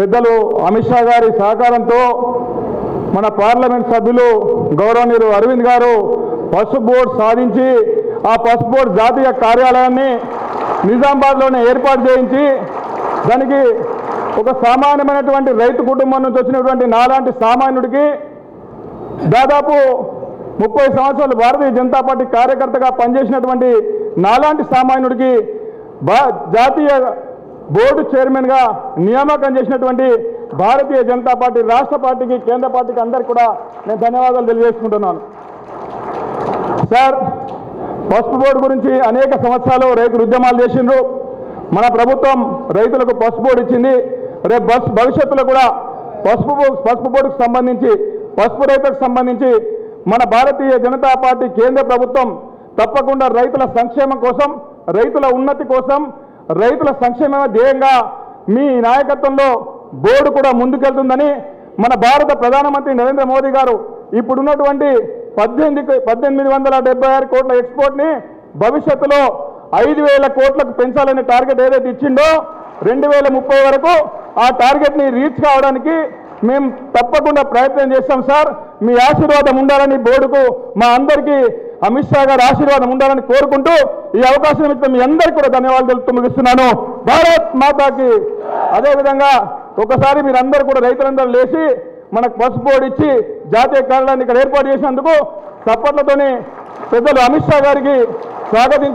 పెద్దలు అమిత్ షా గారి సహకారంతో మన పార్లమెంట్ సభ్యులు గౌరవనీయులు అరవింద్ గారు పసుపు బోర్డు సాధించి ఆ పసుపు బోర్డు జాతీయ కార్యాలయాన్ని నిజామాబాద్లోనే ఏర్పాటు చేయించి దానికి ఒక సామాన్యమైనటువంటి రైతు కుటుంబం నుంచి వచ్చినటువంటి నాలాంటి సామాన్యుడికి దాదాపు ముప్పై సంవత్సరాలు భారతీయ జనతా పార్టీ కార్యకర్తగా పనిచేసినటువంటి నాలాంటి సామాన్యుడికి జాతీయ బోర్డు చైర్మన్గా నియామకం చేసినటువంటి భారతీయ జనతా పార్టీ రాష్ట్ర పార్టీకి కేంద్ర పార్టీకి అందరికీ కూడా నేను ధన్యవాదాలు తెలియజేసుకుంటున్నాను. సార్ పసుపు బోర్డు గురించి అనేక సంవత్సరాలు రైతులు ఉద్యమాలు చేసిండ్రు. మన ప్రభుత్వం రైతులకు పసుపు బోర్డు ఇచ్చింది. రేపు బస్ భవిష్యత్తులో కూడా పసుపు పసుపు బోర్డుకు సంబంధించి పసుపు రైతులకు సంబంధించి మన భారతీయ జనతా పార్టీ కేంద్ర ప్రభుత్వం తప్పకుండా రైతుల సంక్షేమం కోసం రైతుల ఉన్నతి కోసం రైతుల సంక్షేమ ధ్యేయంగా మీ నాయకత్వంలో బోర్డు కూడా ముందుకెళ్తుందని మన భారత ప్రధానమంత్రి నరేంద్ర మోదీ గారు ఇప్పుడున్నటువంటి పద్దెనిమిది పద్దెనిమిది వందల డెబ్బై ఆరు కోట్ల ఎక్స్పోర్ట్ని భవిష్యత్తులో ఐదు వేల కోట్లకు పెంచాలనే టార్గెట్ ఏదైతే ఇచ్చిండో రెండు వేల ముప్పై వరకు ఆ టార్గెట్ని రీచ్ కావడానికి మేము తప్పకుండా ప్రయత్నం చేస్తాం సార్. మీ ఆశీర్వాదం ఉండాలని బోర్డుకు మా అందరికీ అమిత్ షా గారి ఆశీర్వాదం ఉండాలని కోరుకుంటూ ఈ అవకాశం ఇచ్చిన మీ అందరికీ కూడా ధన్యవాదాలు తెలుపుతూ ముగిస్తున్నాను. భారత్ మాతాకి. అదేవిధంగా ఒకసారి మీరందరూ కూడా రైతులందరూ లేచి మనకు పసుపు బోర్డు ఇచ్చి జాతీయ కార్యాలయాన్ని ఇక్కడ ఏర్పాటు చేసినందుకు చప్పట్లతోని పెద్దలు అమిత్ షా గారికి స్వాగతించారు